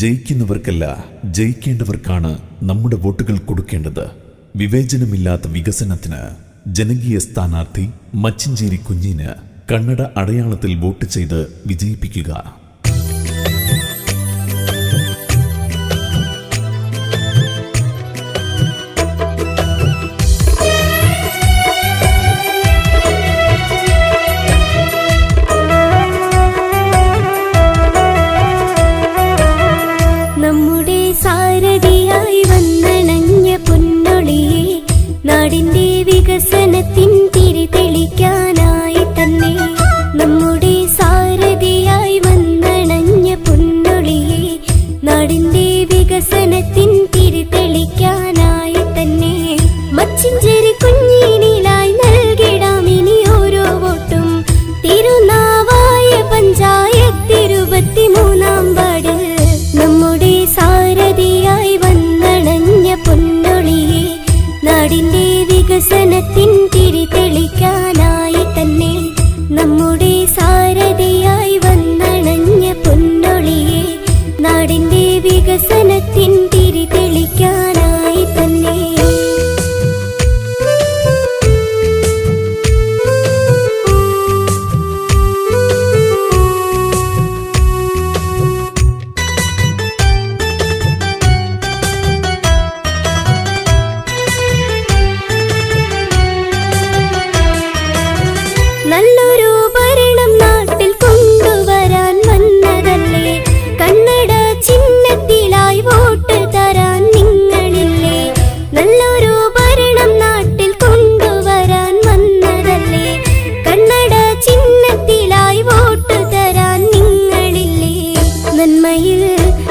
ജയിക്കുന്നവർക്കല്ല ജയിക്കേണ്ടവർക്കാണ് നമ്മുടെ വോട്ടുകൾ കൊടുക്കേണ്ടത്. വിവേചനമില്ലാത്ത വികസനത്തിന് ജനകീയ സ്ഥാനാർത്ഥി മച്ചിഞ്ചേരി കുഞ്ഞിന് കണ്ണട അടയാളത്തിൽ വോട്ട് ചെയ്ത് വിജയിപ്പിക്കുക. വികസനത്തിൻ തിരിതെളിക്കാനായി തന്നെ മച്ചിഞ്ചേരി കുഞ്ഞിനിലായി നൽകിടാം ഇനി ഓരോ വോട്ടും. തിരുനാവായ പഞ്ചായത്ത് ഇരുപത്തി മൂന്നാം വാർഡ്. നമ്മുടെ സാരഥിയായി വന്നണഞ്ഞ പൊന്നൊളിയെ നാടിന്റെ വികസനത്തിൻ തിരിതെളിക്കാനായി வசனத்தின்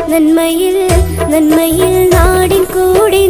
நன்மையில் நன்மையில் நாடின் கூடி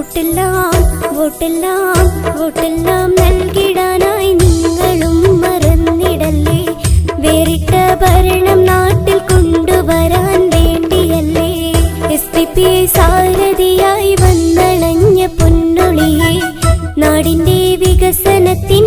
വോട്ടെല്ലാം വോട്ടെല്ലാം വോട്ടെല്ലാം നൽകിടാനായി നിങ്ങളും മറന്നിടല്ലേ? വേറിട്ട ഭരണം നാട്ടിൽ കൊണ്ടുവരാൻ വേണ്ടിയല്ലേ? എസ് പി പി ഐ സാരഥിയായി വന്നണഞ്ഞ പൊന്നൊളിയെ നാടിന്റെ വികസനത്തിൻ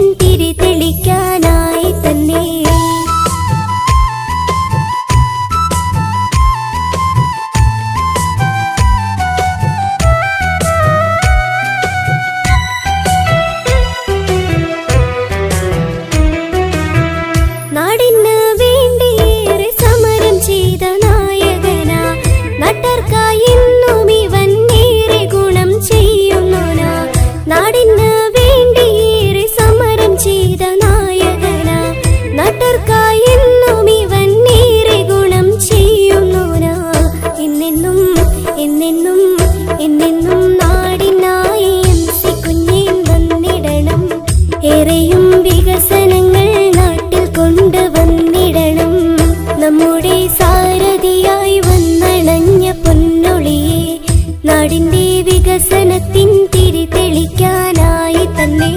நாடின் നാടിന്റെ വികസനത്തിൻ തിരിതെളിക്കാനായി തന്നെ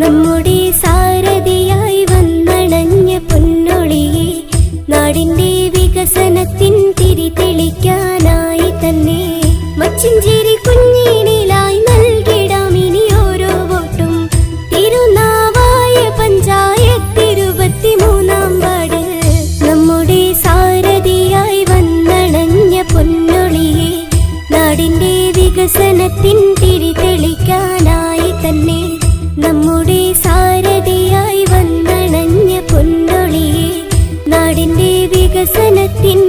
നമ്മുടെ സാരഥിയായി വന്നണഞ്ഞ പൊന്നൊളിയെ നാടിന്റെ വികസനത്തിൻ സ്നേഹത്തിൻ തിരി തെളിക്കാനായി തന്നെ നമ്മുടെ സാരഥിയായി വന്നണഞ്ഞ പൊന്നൊളിയെ നാടിന്റെ വികസനത്തിൻ